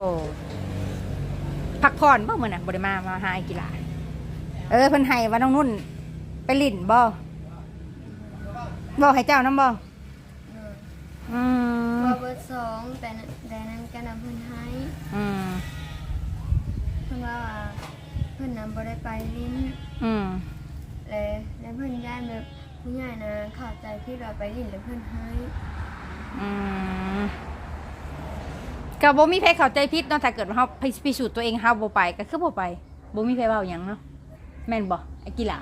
โอ้พักผ่อนบ่เหมือนอะบ่ได้มามาหาไอ้กีฬาเออเพิ่นให้ว่าน้องนุ่น ไปลิ่นบ่บ่ให้เจ้านํบ่อืมบอเบอร์สองแต่นั้นแต่นั้นก็นำเพิ่นให้อืมเพิ่นว่าเพิ่นนำบ่ได้ไปลิ้นอืมและและเพิ่นย้ายแบบผู้ใหญ่นะเข้าใจที่เราไปลิ้นแล้วเพิ่นให้อืม ก็บ่มีใครเข้าใจผิดเนาะถ้าเกิดว่าเฮาพิสูจน์ตัวเองเฮาบ่ไปก็คือบ่ไปบ่มีใครเว้าหยังเนาะแม่นบ่ไอ้กีฬา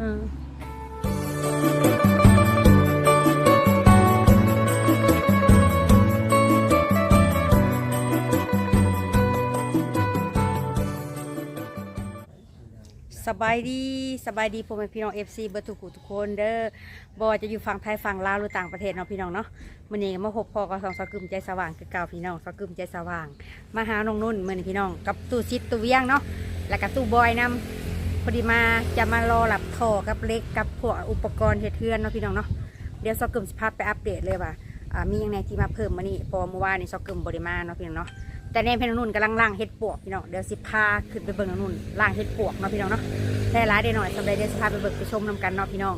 อืม บายดีสบายดีพ่อแม่พี่น้องเอฟซีเบิร์ทุกทุกคนเด้อบอจะอยู่ฝั่งไทยฝั่งลาวหรือต่างประเทศเนาะพี่น้องเนาะมื้อนี้ก็มาพบพอกับสองสกึมใจสว่างคือเก่าพี่น้องสกึมใจสว่าง มาหาน้องนุ่นมื้อนี้พี่น้องกับตู้ชิดตู้เวียงเนาะแล้วก็ตู้บอยนํพอดีมาจะมารอหลับท่อกับเล็กกับพวกอุปกรณ์เฮ็ดเทือนเนาะพี่น้องเนาะเดี๋ยวสกึมสิพาไปอัปเดตเลยว่ามีอย่างไรที่มาเพิ่มมานี่พอเมื่อวานนี่สกึมบ่ได้มาเนาะพี่น้องเนาะ แต่แนมเพนองนุ่นกำลังล่างเห็ดปวกพี่น้องเดี๋ยวสิพาขึ้นไปเบิ่งน้องนุ่นล่างเห็ดปวกเนาะพี่น้องเนาะได้ร้ายได้หน่อยสำหรับเดี๋ยวสิพาไปเบิ่งไปชมนำกันเนาะพี่น้อง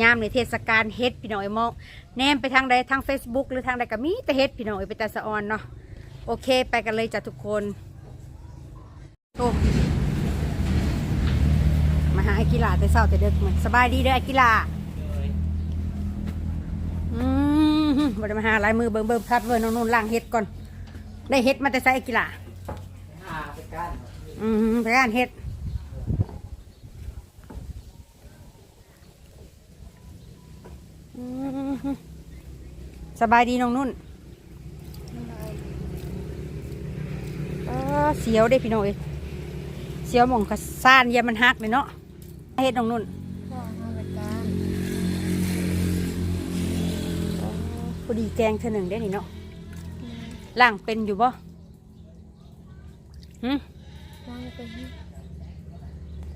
ยามในเทศกาลเห็ดพี่น้องไอ้มองแนมไปทางใดทาง Facebook หรือทางใดก็มีแต่เห็ดพี่น้องไอ้ไปแต่สะออนเนาะโอเคไปกันเลยจ้ะทุกคนโอ้มาหาไอ้กีฬาแต่เศร้าแต่เด็กเหมือนสบายดีเด้อไอ้กีฬาอืมบ่ได้มาหาลายมือเบิ่งเบิ่งพัดเบิ่งน้องนุ่นล่างเห็ดก่อน ได้เฮ็ดมาแต่ไซกีฬาหาไปกันอืมไปอ่านเฮ็ดอืมสบายดีน้องนุ่นเออเสียวได้พี่น้องเอ้ยเสียวหมองกระซ่านอยามันฮักเลยเนาะเฮ็ดน้องนุ่นพ่อเฮาไปการพอดีแกงเธอหนึ่งได้นี่เนาะ ล่างเป็นอยู่บ่หึวางไปให้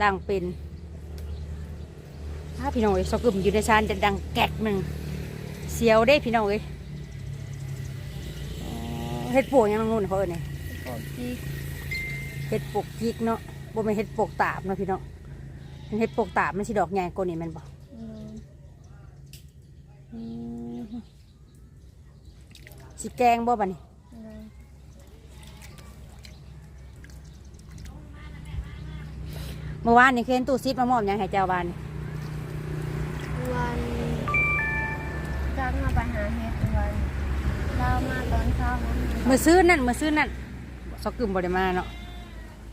ล่างเป็นถ้าพี่น้องเอ้ยสกึมอยู่ในชานจะดังแกะหนึ่งเสียวได้พี่น้องเอ้ยอ๋อเฮ็ดปวกยังน้องนุ่นเขาเอิ้นไงปอกจีกเฮ็ดปวกจิกเนาะบ่แม่นเฮ็ดปวกตาบเนาะพี่น้องมันเฮ็ดปวกตาบมันสิดอกใหญ่กว่านี้แม่นบ่เลยอืมสิแกงบ่บัดนี้ เลยเมื่อวานนี่เคยเห็นตู้ซิดมามอบหยังให้เจ้าวานนี่วันจักมาไปหาเฮ็ดวันเรามาตอนเช้านะมื้อซื้อนั่นมื้อซื้อนั่นสกึมบ่ได้มาเนาะ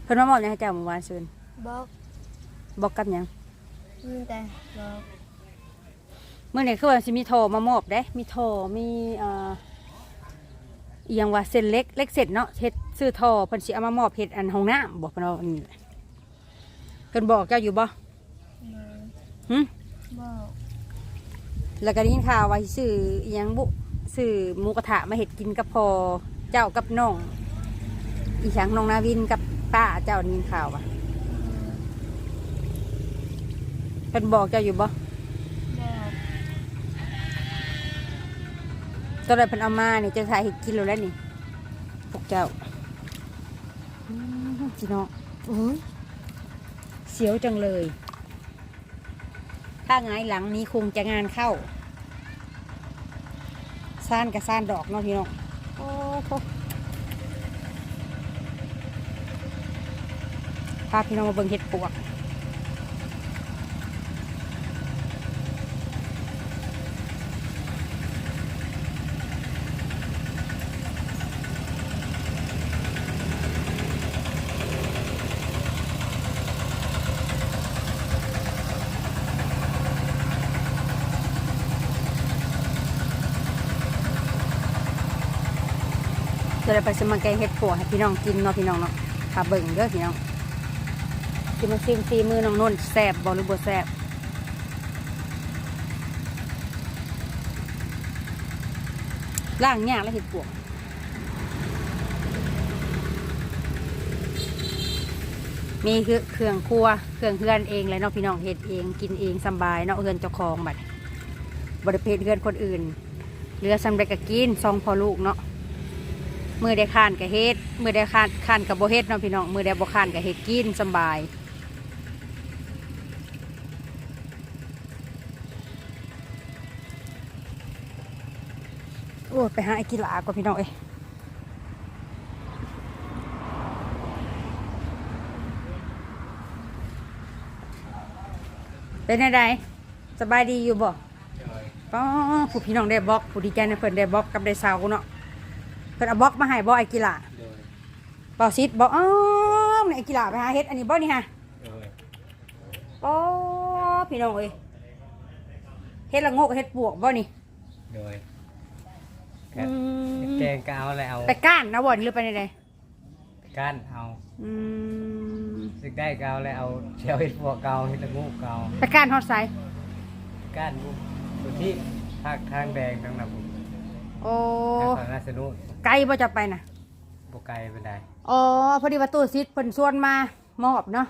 เพิ่นมามอบหยังให้เจ้าเมื่อวานซื้อบอกบอกกับหยังมีแต่บอกเมื่อไหร่คือว่าสิมีโทรมามอบเด้ มีโทรมีเอ่ออหยังว่าเส้นเล็กเล็กเสร็จเนาะเฮ็ดซื้อโทรเพิ่นสิเอามามอบเฮ็ดอันห้องน้ำบอกเพิ่นเอาอันนี้ เพิ่นบอกเจ้าอยู่บ่เลยหึบอกแล้วก็ได้ยินข่าวว่าสิซื้ออหยังบุซื้อหมูกระทะมาเฮ็ดกินกับพ่อเจ้ากับน้อง อีหยังน้องนาวินกับป้าเจ้าได้ยินข่าวว่าเพิ่นบอกเจ้าอยู่บ่บอกตอนแรกเพิ่นเอามานี่จะถ่ายเฮ็ดกินแล้วแหล้วนี่พวกเจ้าอืมพี่น้องอุ้ยเสียวจังเลย ถ้าไงหลังนี้คงจะงานเข้าซ่านกับซ่านดอกเนาะพี่น้องโอ้โหพาพี่น้องมาเบิ่งเห็ดปวก เดี๋ยวเราไปสมาแกงเห็ดปวให้พี่น้องกินเนาะพี่น้องเนาะพาเบิ่งเด้อพี่น้องกินมาซิมซีมือน้องนนท์แซ่บบ่หรือบ่แซ่บล่างยากแล้วเห็ดปวกมีคือเครื่องครัวเครื่องเฮือนเองเลยเนาะพี่น้องเฮ็ดเองกินเองสบายเนาะเฮือนเจ้าของบัดบริเพศเฮือนคนอื่นเหลือสำเร็จก็กินซองพอลูกเนาะ มือได้ข้านกับเฮ็ดมือได้ข้านข้านกับโบเฮ็ดเนาะพี่น้องมือได้บ่ข้านกับเฮ็ดกินสำบายโอ้ยไปหาไอ้กีฬาก่อนพี่น้องเอ้ยเป็นไงไดสบายดีอยู่บ่ป้อผู้พี่น้องได้บล็อกผู้ดีใจในเพิ่นได้บล็อกกับได้เสาเนาะเพิ่นเอาบล็อกมาให้บ่ไอ้กีฬาโดยบ่ซิดบ่อ้อมไอ้กีฬาไปหาเฮ็ดอันนี้บ่นี่ฮะโดยป้อพี่น้องเอ้ยเฮ็ดละโงกกับเฮ็ดปวกบ่นี่โดยอืมแกงก็เอาแล้วเอาไปก้านนะบ่นี่หรือไปไหนก้านเอาๆอืมสึกได้ก็เอาแล้วเอาเชียวเห็ดพวกเกาเห็ดละงูเกาไปก้านฮอดไสก้านบุสุที่ภาคทางแดงทางหนับโอ้ทางฝั่งนาสนุ ไกลบ่จะไปน่ะบกไกลเป็นไดอ๋อพอดีว่าตู้ซิดเพิ่นส่วนมามอบเนาะ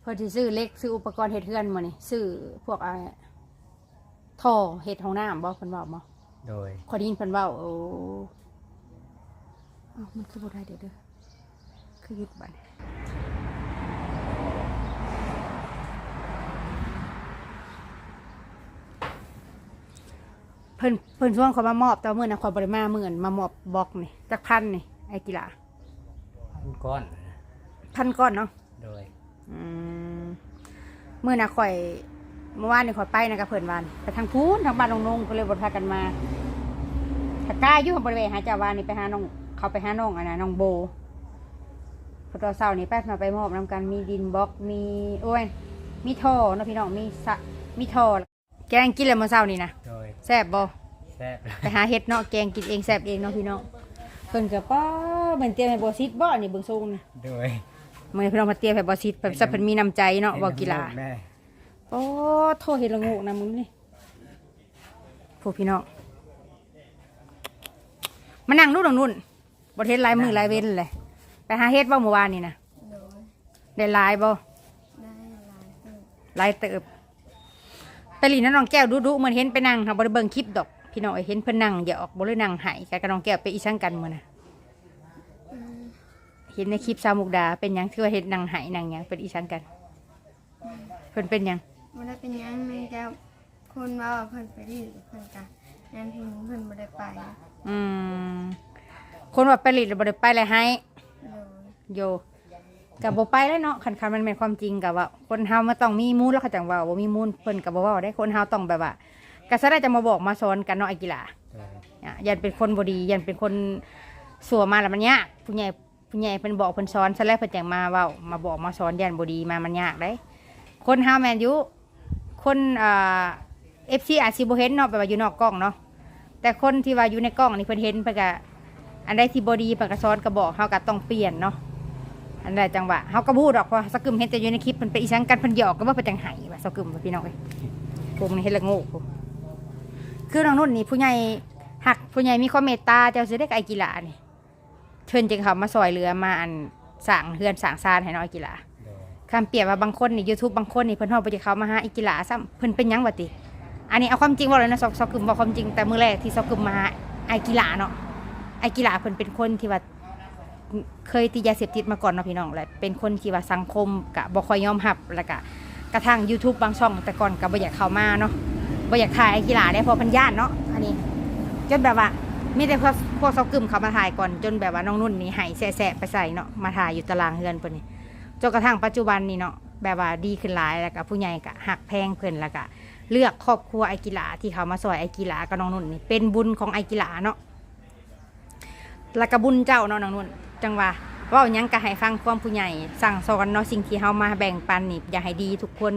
เพิ่นสิซื้อเหล็กซื้ออุปกรณ์เฮ็ดเฮือนมานี่ซื้อพวกอะไรท่อเฮ็ดห้องน้ำบ่เพิ่นเว้าบ่โดยขอยได้ยินเพิ่นเว้าโอ้เอ้ามันคือบ่ได้เด้อเด้อคือหยุดบัด เพิ่นเพิ่นส่วนเขามามอบแต่ว่ามื้อนั้นข่อยบ่ได้มามื้อนั้นมามอบบล็อกนี่จักพันนี่ไอ้กีฬาพันก้อนพันก้อนเนาะโดยอืมมื่อน่ะข่อยเมื่อวานนี่ข่อยไปนะกับเพื่อนวานไปทางพูนทางบ้านนงนงก็เลยบนพากันมาถ้ากล้าอยู่บริเวณหาเจ้าวานนี่ไปหาน้องเขาไปหาน้องอันนะน้องโบพอตอนเช้านี่ไปมาไปมอบนำกันมีดินบล็อกมีโอ้ยมีท่อเนาะพี่น้องมีสะมีท่อ แกงกินเลยเมื่อเช้านี่นะโดยแซ่บบ่แซ่บไปหาเห็ดเนาะแกงกินเองแซ่บเองเนาะพี่น้องเพิ่นก็ป้าเหมือนเตรียมให้บอซิดบ่นี่เบิ่งทรงนี่โดยมื่อพี่น้องมาเตรียมให้บอซิดแบบสับเพิ่นมีน้ำใจเนาะบ่กีฬาแม่โอ้โทษเห็ดละโงูนะมึงนี่พวกพี่น้องมานั่งนู่นตรงนู่นบทเฮ็ดหลายมือหลายเว้นเลยไปหาเฮ็ดบ่เมื่อวานนี่นะโดยได้หลายบ่ได้หลายเติบหลายเติบ ไปหลีนั่นน้องแก้วดูดูเหมือนเห็นไปนั่งค่ะบ่ได้เบิ่งคลิปดอก พี่น้องเอ้ยเห็นเพิ่นนั่งอย่าออกบ่เลยนั่งใหายกับน้องแก้วไปอีสังกันมื้อน่ะอืมเห็นในคลิปสาวมุกดาเป็นหยังคือว่าเฮ็ดนั่งใหายนั่งหยังเป็นอีสังกันเพิ่นเป็นหยังบ่ได้เป็นหยังแม่แก้วคนว่าว่าเพิ่นไปดีหรือเพิ่นกะนั่นเพิ่นเพิ่นบ่ได้ไปอืมคนว่าไปหลีแล้วบ่ได้ไปเลยให้โดยโย กับบ่ไปแล้วเนาะคันคันมันเป็นความจริงกับว่า คนเฮามันต้องมีมูลแล้วเขาจังเว่าบ่มีมูลเพิ่นกับบ่เว้าได้คนเฮาต้องแบบว่าก็ซะได้จะมาบอกมาสอนกันเนาะไอ้กีฬาโดยอะยันเป็นคนบ่ดียันเป็นคนสัวมาแล้วมันยากผู้ใหญ่ผู้ใหญ่เพิ่นบอกเพิ่นสอนซะแล้วเพิ่นจังมาเว้ามาบอกมาสอนยันบ่ดีมามันยากได้ คนเฮาแม่นอยู่คนอ่า FC อาจสิบ่เห็นเนาะแบบว่าอยู่นอกกล้องเนาะแต่คนที่ว่าอยู่ในกล้องนี่เพิ่นเห็นเพิ่นก็อันใดที่บ่ดีเพิ่นก็สอนก็บอกเฮาก็ต้องเปลี่ยนเนาะ อันใดจังหวะเฮาก็พูดดอกว่าสกึมเห็นแต่อยู่ในคลิปมันไปอีสังกันเพิ่นหยอกก็ว่าเพิ่นจังไห้ว่าสกึมว่าพี่น้องเอ้ยพวกมันเฮ็ดละโง่พวกคือน้องนุ่นนี่ผู้ใหญ่หักผู้ใหญ่มีความเมตตาเจ้าสิได้ไอกีฬานี่เชิญจึงเขามาซอยเรือมาอันสั่งเฮือนสั่งซานให้น้องไอ้กีฬาคำเปรียบว่าบางคนนี่ YouTube บางคนนี่เพิ่นฮอดบ่จะเขามาหาไอ้กีฬาซ้ำเพิ่นเป็นยังวะติ อันนี้เอาความจริงว่าเลยนะซอกซอกกึมบอกความจริงแต่มื้อแรกที่ซอกกึมมาหาไอกีฬาเนาะไอกีฬาเพิ่นเป็นคนที่ว่า เคยติดยาเสพติดมาก่อนเนาะพี่น้องและเป็นคนที่ว่าสังคมกะบ่ค่อยยอมรับแล้วก็กระทั่ง YouTube บางช่อง แต่ก่อนก็บ่อยากเข้ามาเนาะบ่อยากถ่ายกีฬาได้เพราะพันย่านเนาะอันนี้จนแบบว่ามีแต่พวกพวกเซากึมเขามาถ่ายก่อนจนแบบว่าน้องนุ่นนี่หายแสะไปใส่เนาะมาถ่ายอยู่ตารางเฮือนเพิ่นนี่จนกระทั่งปัจจุบันนี่เนาะแบบว่าดีขึ้นหลายแล้วก็ผู้ใหญ่ก็หักแพงเพิ่นแล้วก็เลือกครอบครัวไอกีฬาที่เขามาซอยไอกีฬากับน้องนุ่นนี่เป็นบุญของไอกีฬาเนาะแล้วก็บุญเจ้าเนาะน้องนุ่น จังว่าเว่าหยังก็ให้ฟังความผู้ใหญ่สั่งสอนเนาะสิ่งที่เฮามาแบ่งปันนี่อยากให้ดีทุกคน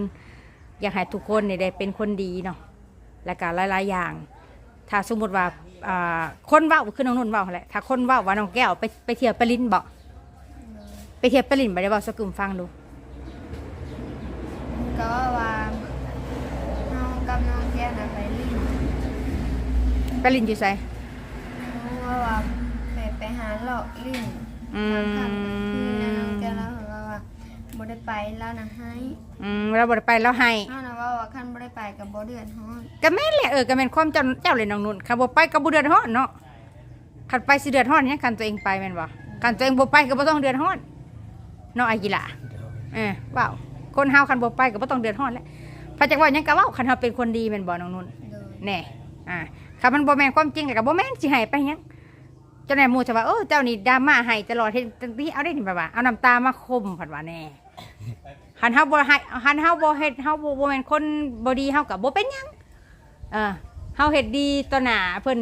อยากให้ทุกคนนี่ได้เป็นคนดีเนาะแล้วก็หลายๆอย่าง ถ้าสมมติว่าอ่าคนเว่าคือน้องนุ่นเว่าแหละถ้าคนเว่าว่าน้องแก้วไปไปเที่ยวไปลินบ่โดยไปเที่ยวไปลินบ่ได้เว่าสกึมฟังดูก็ว่าน้องกับน้องแก้วน่ะไปลิ้นไปลินอยู่ไสน้องว่า ว่าไปไปหาเลาะลิ้นอืบางครั้งมคือน้องแก้วแล้วว่าว่าบ่ได้ไปแล้วนะให้อืมเราบ่ได้ไปแล้วให้น้องน่ะว่าว่าคันบ่ได้ไปก็บ่เดือดร้อนก็แม่นแหละเออก็แม่นความเจ้าเจ้าเลยน้องนุ่นค่ะบ่ไปก็บ่เดือดร้อนเนาะขัดไปสิเดือดร้อนเนี่ยกันตัวเองไปแม่นบ่กันตัวเองบ่ไปก็บ่ต้องเดือดร้อนเนาะไอ้กีฬาโดยเออว้าวคนเฮาคันบ่ไปก็บ่ต้องเดือดร้อนแหล้วพระจักว่าหยังก็เว้าคันเฮาเป็นคนดีแม่นบ่น้องนุ่น โดยแน่ อ่าคันมันบ่แม่นความจริงก็บ่แม่นสิให้ไปหยัง เจ้าไหนายหมู่จะว่าเออเจ้านี่ดราม่าให้ตลอดเฮ็ดจังซี่เอาได้นี่แบบว่าเอาน้ำตามาคมผัดว่าแน่หันเฮาบ่ให้หันเฮาบ่เฮ็ดเฮาบ่บ่แม่นคนบ่ดีเฮาก็บ่เป็นหยังเออเฮาเฮ็ดดีต่อหน้าเพิ่น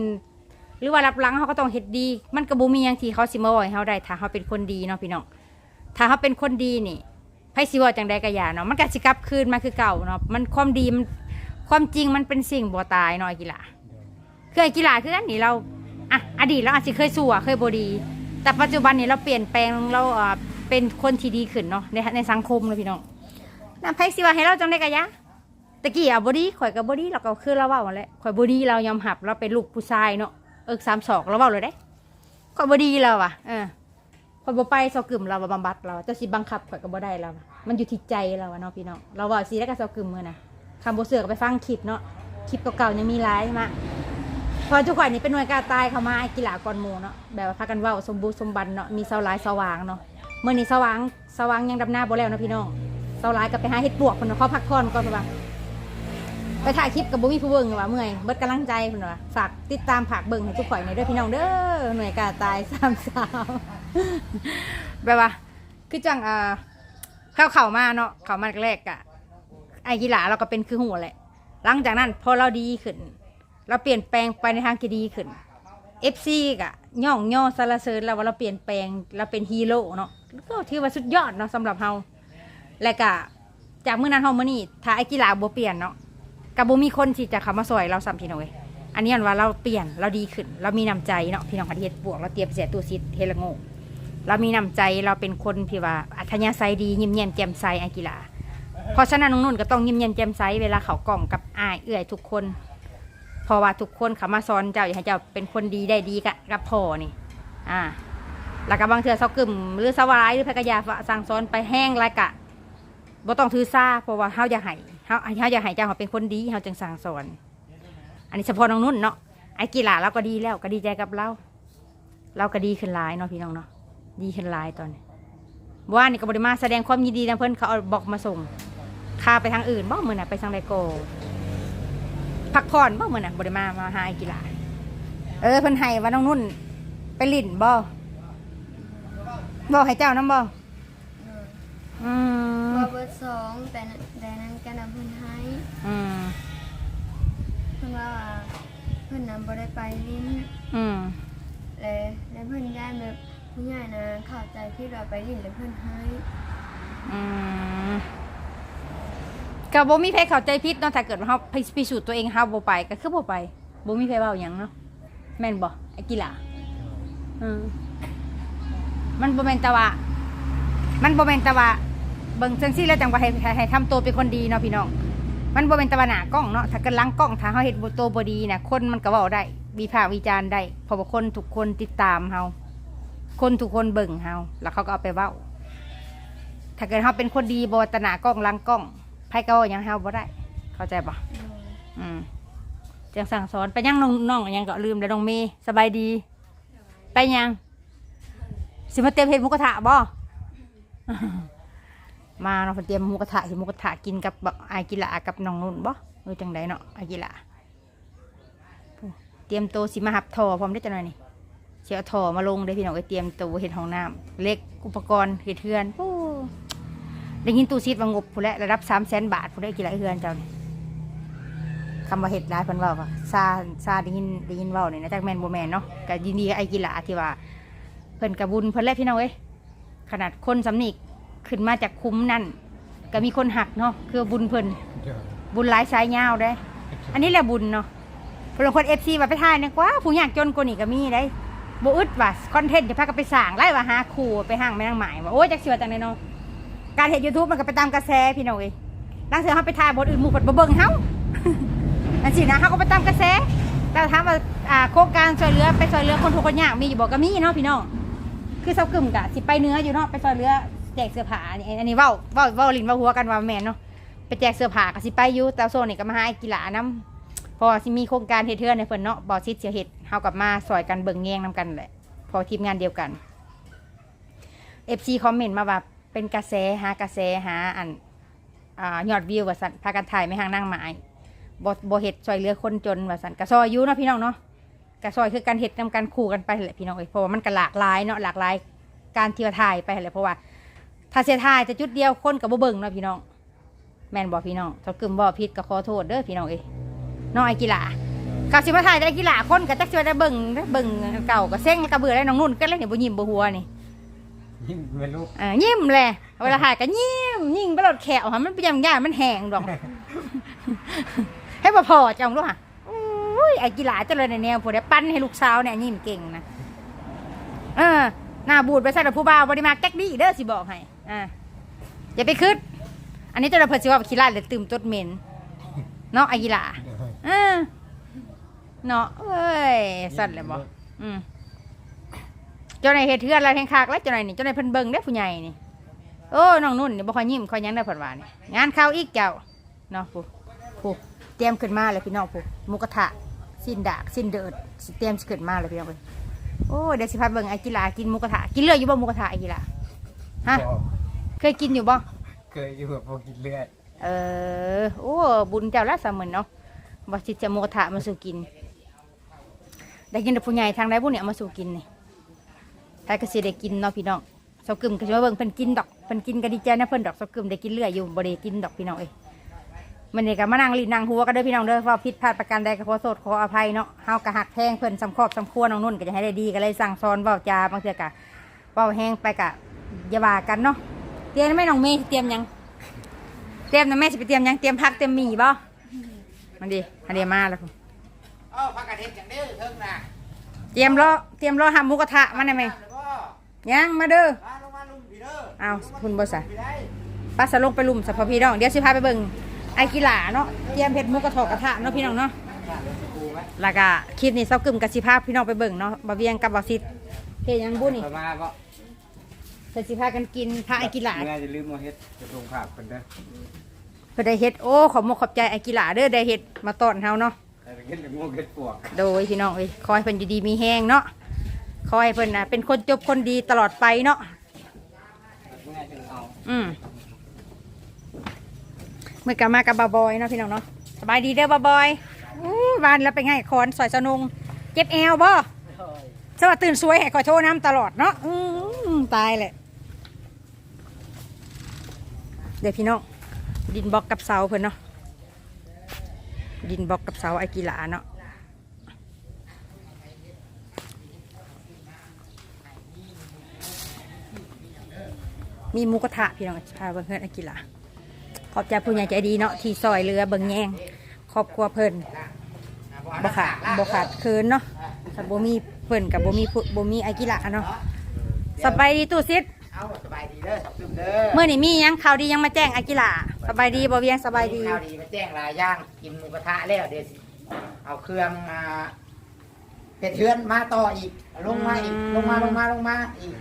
หรือว่ารับหลังเฮาก็ต้องเฮ็ดดี มันก็บ่มีหยังที่เขาสิมาเว้าให้เฮาได้ถ้าเฮาเป็นคนดีเนาะพี่น้องถ้าเฮาเป็นคนดีนี่ไผสิเว้าจังใดก็อย่าเนาะมันก็สิกลับคืนมาคือเก่าเนาะมันความดีมันความจริงมันเป็นสิ่งบ่ตายเนาะไอ้กีฬาโดยเคยกีฬาคืออันนี้เรา อะอดีตเราอาจจะเคยสู้อะเคยบดี แต่ปัจจุบันนี้เราเปลี่ยนแปลงเราเป็นคนที่ดีขึ้นเนาะในในสังคมเลยพี่น้องน้ำไพ่สิว่าให้เราจังได้กะยะตะกี้อะบดีข่อยกับบดีเราก็คือเราเว่าหมดแหล้วข่อยบดีเรายอมหับเราเป็นลูกผู้ชายเนาะเอิกสามศอกเราเว่าเลยได้ข่อยบดีเราอะเออข่อยบ่ไปเซากึ่มเราบำบัดเราจ้าสิบังคับข่อยก็บ่ได้เรา มันอยู่ที่ใจเราเนาะพี่น้องเราว่าสิแล้วก็เซากึ่มมือนะคำบ่เสือกไปฟังคลิปเนาะคลิปเก่าๆยังมีหลายมา พอทุกคนนี่เป็นหน่วยกล้าตายเข้ามาไอ้กีฬากอนหมูเนาะแบบว่าพากันเว่าสมบูรณ์สมบันเนาะมีเสาหลายสว่างเนาะเมื่อนี้สว่างสว่างยังดำหน้าบ่แล้วนะพี่น้องเสาหลายก็ไปหาเห็ดปวกเพิ่นเนาะเขาพักผ่อนก่อนเพิ่นว่าไปถ่ายคลิปกับบ่มีผู้เบิ่งว่าเมื่อยเบิดกำลังใจเพิ่นว่าฝากติดตามผากเบิ่งให้ทุกข่อยในด้อพี่น้องเด้อหน่วยกล้าตายสามสาวแบบว่าคือจังอ่าเข้าเข้ามาเนาะเข้ามาแรกๆกะไอ้กีฬาเราก็เป็นคือหัวแหละ หลังจากนั้นพอเราดีขึ้น เราเปลี่ยนแปลงไปในทางที่ดีขึ้น FC กะย่องย่อสรรเสริญเราว่าเราเปลี่ยนแปลงเราเป็นฮีโร่เนาะก็ถือว่าสุดยอดเนาะสำหรับเฮาและกะจากเมื้อนั้นเฮามื้อนี้ถ้าไอ้กีฬาบ่เปลี่ยนเนาะก็บ่มีคนที่จะเข้ามาซอยเราซ้ำพี่น้องเว้ยอันนี้อันว่าเราเปลี่ยนเราดีขึ้น เรามีน้ำใจเนาะพี่น้องคะที่เฮ็ดบวกเราเตรียมเสียตู้ซิดเฮลโงเรามีน้ำใจเราเป็นคนที่ว่าอัธยาศัยดียิ้มแย้มแจ่มใสไอ้กีฬาเพราะฉะนั้นน้องนุ่นก็ต้องยิ้มแย้มแจ่มใสเวลาเขากล่อมกับอายเอื้อยทุกคน ราะว่าทุกคนเขามาสอนเจ้าอยากให้เจ้าเป็นคนดีได้ดีกับกับพ่อนี่อ่าแล้วก็บางเทื่อเศร้ากึ่มหรือสวายหรือพกยาสั่งสอนไปแห้งไรกะบ่ต้องถือซาเพราะว่าเฮาอยากให้เฮาเฮาอยากให้เจ้าเขาเป็นคนดีเฮาจึงสั่งสอน อันนี้เฉพาะน้องนุ่นเนาะไอ้กีฬาเราก็ดีแล้วก็ดีใจกับเรา เราก็ดีขึ้นหลายเนาะพี่น้องเนาะดีขึ้นหลายตอนนี้บ่ว่านี่ก็บริมาแสดงความยินดีนะเพิ่อนเขาเอาบอกมาส่งคาไปทางอื่นบ่มือน่ะไปทางไดโก พักผ่อนบ่เหมือนน่ะบ่ได้มามาหาไอ้กีฬาเออเพิ่นให้ว่าน้องนุ่น ไปลิ่นบ่บ่ให้เจ้านํบ่โดยอืมว่าเบอร์สองแต่นั้นแต่นั้นก็นำเพิ่นให้อืมเพิ่นว่าเพิ่นนำบ่ได้ไปลิ้นอืมและและเพิ่นย้ายแบบผู้ใหญ่นะเข้าใจที่เราไปลิ้นแล้วเพิ่นให้อืม ก็บ่มีใครเข้าใจผิดเนาะถ้าเกิดว่าเฮาพิสูจน์ตัวเองเฮาบ่ไปก็คือบ่ไปบ่มีใครเว้าหยังเนาะแม่นบ่ไอ้กีฬาอืมมันบ่แม่นแต่ว่ามันบ่แม่นแต่ว่าเบิ่งจังซี่แล้วจังว่าให้ให้ทำตัวเป็นคนดีเนาะพี่น้อง มันบ่เป็นตะวันหน้ากล้องเนาะถ้าเกิดหลังกล้องถ้าเฮาเฮ็ดบ่ตัวบ่ดีน่ะคนมันก็เว้าได้วิพากษ์วิจารณ์ได้เพราะว่าคนทุกคนติดตามเฮาคนทุกคนเบิ่งเฮาแล้วเขาก็เอาไปเว้า ถ้าเกิดเฮาเป็นคนดีบ่ตะหน้ากล้องหลังกล้อง ไผก็เว้าหยังเฮาบ่ได้ เข้าใจปะโดยอืมจังสั่งสอนไปยังน้องน้องยังก็ลืมแล้วน้องเมย์สบายดี ไปยัง สิมาเตรียมเฮ็ดหมูกระทะบ่ มาเนาะเพิ่นเตรียมหมูกระทะสิหมูกระทะกินกับบักอายกีฬากับน้องนุ่นบ่เออจังไดเนาะอายกีฬาผู้เตรียมโตวสิมาหับทอพร้อมได้อจังหน่อยนี่เสียทอมาลงได้อพี่น้องก็เตรียมตัวเฮ็ดห้องน้ำเล็กอุปกรณ์เฮ็ดเฮือนโอ้ ได้ยินตู้ซีดว่างบผู้นแหละระดับ300,000บาทผู้นได้กีฬาเฮือนเจ้านี่คำว่าเฮ็ดหลายเพิ่นเว้าว่าซาซาได้ยินได้ยินเว้านี่นะจักแม่นบ่แม่นเนาะก็ยินดีกับไอ้กีฬาที่ว่า เพิ่นกระบุญเพิ่นแหละพี่น้องเอ้ยขนาดคนสำนิกขึ้นมาจากคุ้มนั่นก็มีคนหักเนาะคือบุญเพิ่นโดยบุญหลายสายยาวได้ อันนี้แหละบุญเนาะเพิ่นคนเอฟซีว่าไปถ่ายเนี่ยกว่าผู้ยากจนกว่านี่ก็มีได้บ่อึดว่าคอนเทนต์จะพากันไปสร้างไล่ว่าหาครูไปห้างแม่นางหมายว่าโอ้ยจักสิว่าจังไดเนาะ การเฮ็ด YouTube มันก็ไปตามกระแสพี่น้องเอ้ยลังเสือเฮาไปถ่ายบทอื่นหมู่เพิ่นบ่เบิ่งเฮาอันสินะเฮาก็ไปตามกระแส แต่ถามว่าอ่าโครงการช่วยเหลือไปช่วยเหลือคนทุกคนยากมีอยู่บ่ก็มีเนาะพี่น้องคือเซากึ่มกะสิไปเนื้ออยู่เนาะไปซอยเรือแจกเสื้อผ้าอันนี้อันนี้เว้าเว้าเว้าลินเว้าหัวกันว่าแม่นเนาะไปแจกเสื้อผ้าก็สิไปอยู่แต่โซนนี่ก็มาหาไอ้กีฬานํเพราะว่าสิมีโครงการเฮ็ดเทือนในเพิ่นเนาะบ่ซิดเสียเฮ็ดเฮากลับมาซอยกันเบิ่งแยงนํกันแหละพอทีมงานเดียวกัน FC คอมเมนต์มาว่า เป็นกระแสหากระแสหาอันอยอดวิวว่าสันพากันถ่ายไม่ห่างนั่งไม้บ่บ่เฮ็ดซอยเลือคนจนว่าสันกระซอยอยู่เนาะพี่น้องเนาะกระซอยคือการเฮ็ดนํกันคู่กันไปแหละพี่น้องเอ้ยเพราะว่ามันก็หลากหลายเนาะหลากหลายการที่ว่าถ่ายไปแหละเพราะว่า ถ้าเสียถ่ายแต่จุดเดียวคนก็บ่เบิ่งเนาะพี่น้อง แม่นบ่พี่น้องถ้ากึมบ่ผิดก็ขอโทษเด้อพี่น้องเอ้ยน้องไอ้กีฬาข้าสิมาถ่ายแต่กีฬาคนก็จักสิว่าได้เบิ่งได้เบิ่งเก่าก็เซ็งแล้วก็เบื่อได้น้องนุ่นก็เลยนี่บ่ยิ้มบ่หัวนี่ ยิ่งเป็นลูกเออยิ้มแหละเวลาถ่ายก็ยิ้มยิ่งไปหลดแขวค่ะมันเป็นอย่างย่านมันแหงดอก ให้บ่พอจังลูกค่ะอุ้ยไอ้กีฬาเจริญในแนวพวเนี้ยปั้นให้ลูกสาวเนี่ยยิ้มเก่งนะเออหน้าบูดไปใส่กับผู้บ่าวบริมาแก๊กดี้เด้อสิบอกให้อ่าอย่าไปคืดอันนี้เจะเราเพิ่นสิว่าขี้ลาดหรือตื่มตดเหม็นเนาะไอ้กีฬาเออเนาะเอ้ยสั่นเลยบ่อืม เจ้าในายเฮ็ดเทือนแล้วแห่งคักแล้วเจ้าในายนี่เจ้าในายเพิ่นเบิ่งได้อผู้ใหญ่นี่โอ้น้องนุ่นนี่บ่ค่อยยิ้มค่อยหยังได้อเพิ่นว่านี่งานเข้าอีกเจ้าเนาะผู้ผู้เตรียมขึ้นมาเลยพี่น้องผู้หมูกระทะสิ้นดากสิ้นเดิดสิเตรียมสิขึ้นมาเลยพี่น้องเอ้ยโอ้เดี๋ยวสิพาเบิ่งไอ้กีฬากินหมูกระทะกินเลือดอยู่บ่หมูกระทะไอ้กีฬาฮะบอกเคยกินอยู่บ่เคยอยู่กับพวกกินเลือดเออโอ้บุญเจ้าละสามหมื่นเนาะบ่สิจะหมูกระทะมาสู่กินได้กินแต่ผู้ใหญ่ทางใดผู้เนี่ยเอามาสู่กินนี่ ใครก็สิได้กินเนาะพี่น้องเสากึมก็สิมาเบิ่งเพิ่นกินดอกเพิ่นกินก็ดีใจนะเพิ่นดอกเสากึมได้กินเรื่อยอยู่บ่ได้กินดอกพี่น้องเอ้ยมันนี่ก็มานั่งลิ้นนั่งหัวกันเด้อพี่น้องเด้อว่าผิดพลาดประการใดก็ขอโทษขออภัยเนาะเฮาก็หักแพงเพิ่นสำครอบสำครัวน้องนุ่นก็จะให้ได้ดีก็เลยสั่งสอนเว้าจาบางเทื่อก็เว้าแห้งไปก็อย่าว่ากันเนาะเตรียมไหม่น้องเมย์เตรียมหยัง เตรียมนะแม่สิไปเตรียมหยังเตรียมผักเตรียมหมี่บ่มันดีอันเดียมาแล้วพุ่นเอ้าพักกันเฮ็ดจังเด้เทิงน่ะเตรียมรอเตรียมรอหาหมูกระทะมาได้ไหมเดี๋ ยวพ่อยังมาเด้อมาลงมาลุมพี่เด้อเอาคุณบ่ใส่พี่ได้ป้าสะลงไปลุมสัพพพี่น้อง เดี๋ยวสิพาไปเบิ่งไอ้กีฬาเนาะเตรียมเผ็ดหมูกระทะกระทะเนาะพี่น้องเนาะแล้วก็คลิปนี้เซากึมกับสิพาพี่น้องไปเบิ่งเนาะบ่เวียงกับบ่ซิดเฮ็ดหยังบุนี่เปิดมาก็เพิ่นสิพากันกินพาไอ้กีฬาเมื่อจะลืมมาเฮ็ดจะลงผักคนเด้อเพิ่นได้เฮ็ดโอ้ขอบมกขอบใจไอ้กีฬาเด้อได้เฮ็ดมาต้อนเฮาเนาะแต่เฮ็ดกับงูเฮ็ดปวกโดยพี่น้องเอ้ยขอให้เพิ่นอยู่ดีมีแห้งเนาะ ขอให้เพิ่นนะเป็นคนจบคนดีตลอดไปเนาะอืมเมื่อกลับมากับบาบอยเนาะพี่น้องเนาะสบายดีเด้อบาบอยอู้บ้านแล้วเป็นไงคอนสอยสนุงเจ็บแอวบ่สวัสดีตื่นสวยให้คอโทรน้ำตลอดเนาะอืมตายแหละเดี๋ยวพี่น้องดินบล็อกกับเสาเพิ่นเนาะดินบล็อกกับเสาไอกีฬาเนาะ มีหมูกระทะพี่น้องพาเบิ่งเพื่อนอากิละขอบใจผู้ใหญ่ใจดีเนาะที่ซอยเรือเบิ่งแยงครอบครัวเพิ่นบ่ขาดบ่ขาดคินเนาะถ้าบ่มีเพิ่นกับบ่มีผู้บ่มีอากิละเนาะสบายดีตู้ซิดเอาสบายดีเด้อสับซึมเด้อเมื่อนี่มียังข่าวดียังมาแจ้งอากิละสบายดีบ่เวียงสบายดีข้าวดีมาแจ้งหลายอย่างกินหมูกระทะแล้วเดี๋ยวสิเอาเครื่องมาเป็ดเทือนมาต่ออีกลงมาอีกลงมาลงมาลงมาอีก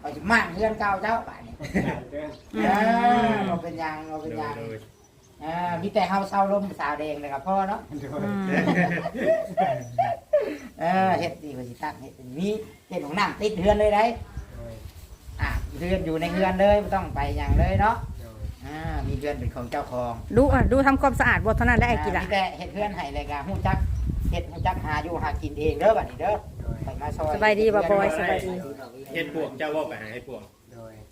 เอาสิมาเทือนเก่าเจ้าป่าน อืเออมเราเป็นหยังเราเป็นหยังเออมีแต่เฮาเศร้าลมสาวแดงเลยครับพ่อเนาะอืมเออเฮ็ดดีกว่าสิตั้งเฮ็ดเป็นมีเฮ็ดของน้ำติดเฮือนเลยได้อะเฮือนอยู่ในเฮือนเลยไม่ต้องไปอย่างเลยเนาะอ่ามีเฮือนเป็นของเจ้าของดูอะดูทำความสะอาดบ่เท่านั้นได้อากิละมีแต่เฮ็ดเฮือนให้เลยกะฮู้จักเฮ็ดฮู้จักหาอยู่หากินเองเด้อบัดนี้เด้อไปมาซอยสบายดีบ่บอยสบายดีเฮ็ดพวกเจ้าว่าไปหาให้พวกโดย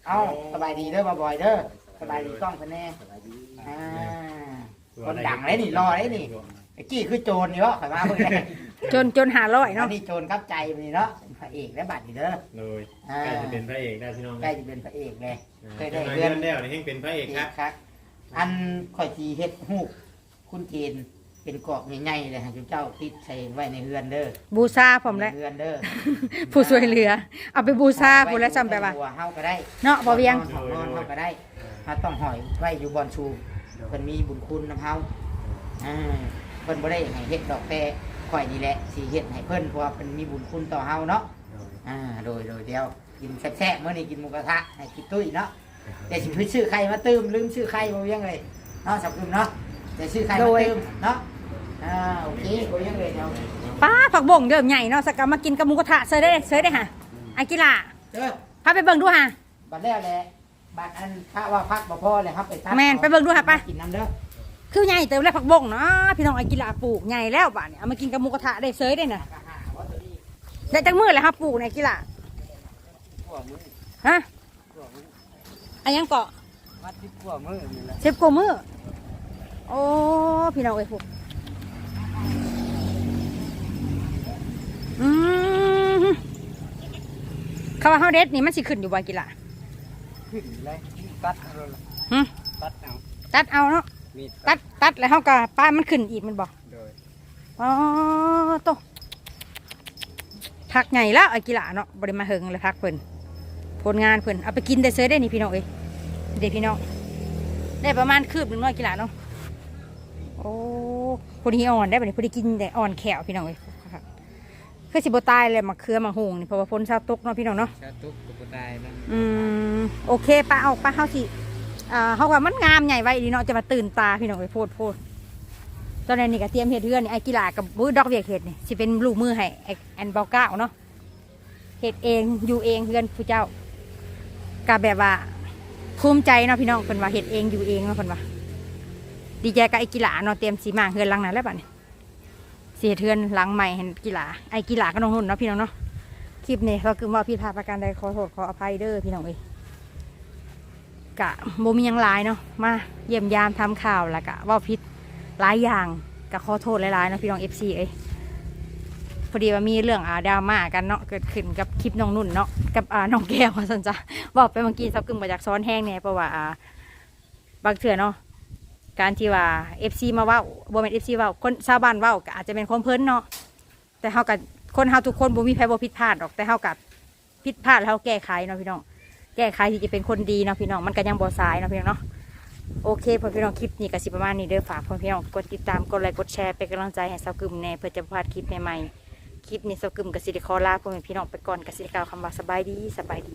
เอ้าสบายดีเด้อบ่บอยเด้อสบายดีกล้องเพิ่นแน่อ่าคนดังเลยนี่รอเลยนี่ไอ้กี้คือโจรนี่เนาะข่อยมาเบิ่งได้จนจนหาร้อยอัเนาะนนี้โจรกับใจนี่เนาะเป็นพระเอกและบัดนี้เด้อเลยอ่าใกล้จะเป็นพระเอกได้พี่น้องใกล้จะเป็นพระเอกเลยเคยได้ได้เรื่เรื่อองนแล้วนี่ให้เป็นพระเอกครับ ครับอันข่อยจีเฮ็ดฮูกคุณเจน เป็นกรอบใหญ่ๆเลยฮะเจ้าติดใส่ไว้ในเฮือนเด้อบูชาผมแล้วในเฮือนเด้อผู้ช่วยเหลือ เอาไปบูชาผู้แล้วจำไปว่าหัวเฮาก็ได้เนาะบ่เวียงนอนนอนเฮาก็ได้เฮาต้องหอยไว้อยู่บอนชูเพิ่นมีบุญคุณนํเฮาอ่าเพิ่นบ่ได้ให้เฮ็ดดอกแต่ข่อยนี่แหละสิเฮ็ดให้เพิ่นเพราะว่าเพิ่นมีบุญคุณต่อเฮาเนาะอ่าโดยโดยเดียวกินแซ่บๆเมื่อนี้กินหมูกระทะให้กินตุ้ยเนาะแต่สิชื่อใครมาตื้มลืมชื่อใครบ่ยังเลยเนาะสับลืมเนาะแต่ชื่อใครมาตื้มเนาะ อ่าโอเคบ่ยังเลยเดี๋ยวไปป้าผักบ่งเดิมใหญ่เนาะสักกะมากินกับหมูกระทะเซยได้เซยได้ฮะไอ้กีฬาเด้อพาไปเบิ่งดูฮะบัดแล้วแหละบัดอันพระว่าพักบ่พอเลยครับไปตัดแม่นไปเบิ่งดูค่ะไปกินน้ำเด้อคือใหญ่เติมแล้วผักบ่งเนาะพี่น้องไอ้กีฬาปลูกใหญ่แล้วบ้านเนี่ยเอามากินกับหมูกระทะได้เซยได้น่ะได้จังมือเลยครับปลูกในกีฬาฮะอันยังเกาะวัดที่กว่ามือนี่แหละเชฟโกมือโอ้พี่น้องเอ้ยพวก อืมเขาว่าเฮาเด็ดนี่มันสิขึ้นอยู่บ่กีฬาขึ้นเลยตัดเอาเลยหึตัดเอาตัดเอาเนาะมีตัดตัดแล้วเขาก็ป้ามันขึ้นอีกมันบอกโดยอ๋อโตพักใหญ่แล้วไอ้กีฬาเนาะบริมาเฮิงเลยพักเพิ่นผลงานเพิ่นเอาไปกินได้เซยได้นี่พี่น้องเอ้ยเด็ดพี่น้องได้ประมาณคืบหนึ่งน้อยกีฬาเนาะโอ้พอดีอ่อนได้แบบนี้พอดีกินแต่อ่อนแขวพี่น้องเอ้ย คือสิบตายเลยมาเครือมาหงนี่เพราะว่าฝนเช้าตกเนาะพี่น้องเนาะชาตุกกับบ่ได้นั่นอืมโอเคป้าเอาป้าเฮาสิอ่าเฮาว่ามันงามใหญ่ไว้ดีเนาะจะมาตื่นตาพี่น้องไปโพดโพดตอนนี้นี่ก็เตรียมเฮ็ดเฮือนนี่ไอ้กีฬากับมือดอกเวียกเฮ็ดนี่สิเป็นลูกมือให้ไอ้แอนเบาเก้าเนาะเฮ็ดเองอยู่เองเฮือนผู้เจ้าก็แบบว่าภูมิใจเนาะพี่น้องเพิ่นว่าเฮ็ดเองอยู่เองเนาะเพิ่นว่าดีใจกับไอ้กีฬาเนาะเตรียมสีมางเฮือนหลังนั้นแล้วบัดนี้สิ เฮ็ดเฮือนหลังใหม่ให้กีฬาไอ้กีฬาก็น้องนุ่นเนาะพี่น้องเนาะคลิปนี้เราคือว่าผิดพาประการใดขอโทษขออภัยเด้อพี่น้องเอ้ยกะโมมียังหลายเนาะมาเยี่ยมยามทำข่าวแล้วกะว่าพิษหลายอย่างกะขอโทษหลายๆนะพี่น้องเอฟซีเอ้ยพอดีว่ามีเรื่องอาดราม่ากันเนาะเกิดขึ้นกับคลิปน้องนุ่นเนาะกับอ่าน้องแก้วว่าสันจ้ะบอกไปเมื่อกี้ซับกึ่งมาจากซ้อนแห้งเนี่ยเพราะว่าอ่าบางเถื่อเนาะ การที่ว่าเอฟซีมาเว่าบ่เป็นเอฟซีว่าคนชาวบ้านเว่าก็อาจจะเป็นความเพิ่นเนาะแต่เฮากับคนเฮาทุกคนบ่มีใครบ่ผิดพลาดหรอกแต่เฮากับผิดพลาดแล้วเฮาแก้ไขเนาะพี่น้อง แก้ไขที่จะเป็นคนดีเนาะพี่น้องมันก็ยังบ่สายเนาะพี่น้องเนาะโอเคพ่อพี่น้องคลิปนี้ก็สิประมาณนี้เด้อฝากพ่อพี่น้องกดติดตามกดไลค์กดแชร์เป็นกำลังใจให้สาวกึมแน่เพื่อจะพลาดคลิปใหม่ๆคลิปนี้สาวกึมกสิได้ขอลาพ่อแม่พี่น้องไปก่อนกสิได้กาวคำว่าสบายดีสบายดี